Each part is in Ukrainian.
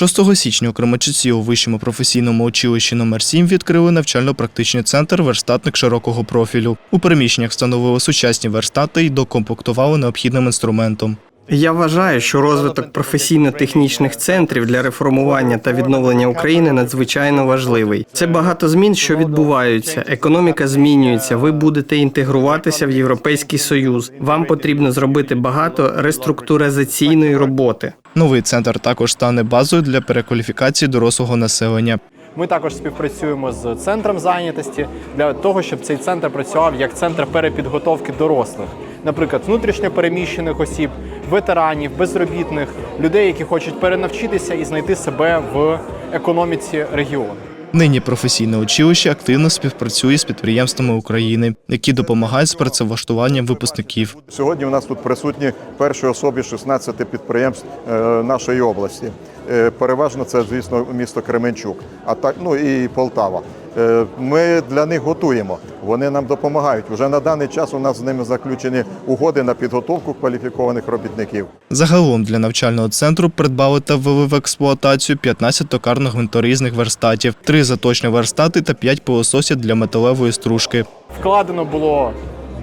6 січня у Кременчуці у вищому професійному училищі номер 7 відкрили навчально-практичний центр верстатник широкого профілю. У приміщеннях встановили сучасні верстати і докомплектували необхідним інструментом. Я вважаю, що розвиток професійно-технічних центрів для реформування та відновлення України надзвичайно важливий. Це багато змін, що відбуваються. Економіка змінюється. Ви будете інтегруватися в Європейський Союз. Вам потрібно зробити багато реструктуризаційної роботи. Новий центр також стане базою для перекваліфікації дорослого населення. Ми також співпрацюємо з центром зайнятості для того, щоб цей центр працював як центр перепідготовки дорослих, наприклад, внутрішньо переміщених осіб, ветеранів, безробітних, людей, які хочуть перенавчитися і знайти себе в економіці регіону. Нині професійне училище активно співпрацює з підприємствами України, які допомагають з працевлаштуванням випускників. Сьогодні у нас тут присутні перші особі 16 підприємств е, нашої області. Е, Переважно це, звісно, місто Кременчук, а так ну і Полтава. Е, Ми для них готуємо. Вони нам допомагають. Уже на даний час у нас з ними заключені угоди на підготовку кваліфікованих робітників. Загалом для навчального центру придбали та ввели в експлуатацію 15 токарно-гвинторізних верстатів, 3 заточні верстати та 5 пилососів для металевої стружки. Вкладено було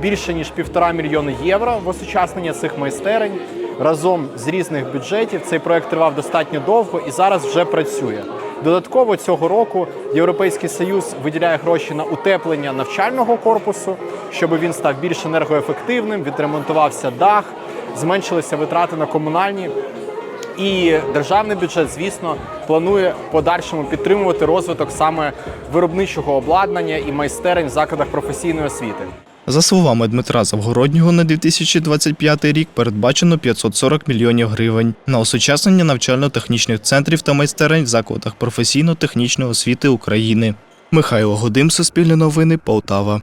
більше ніж півтора мільйони євро в осучаснення цих майстерень. Разом з різних бюджетів цей проект тривав достатньо довго і зараз вже працює. Додатково цього року Європейський Союз виділяє гроші на утеплення навчального корпусу, щоб він став більш енергоефективним, відремонтувався дах, зменшилися витрати на комунальні. І державний бюджет, звісно, планує в подальшому підтримувати розвиток саме виробничого обладнання і майстерень в закладах професійної освіти. За словами Дмитра Завгороднього, на 2025 рік передбачено 540 мільйонів гривень на осучаснення навчально-технічних центрів та майстерень в закладах професійно-технічної освіти України. Михайло Годим, Суспільне новини, Полтава.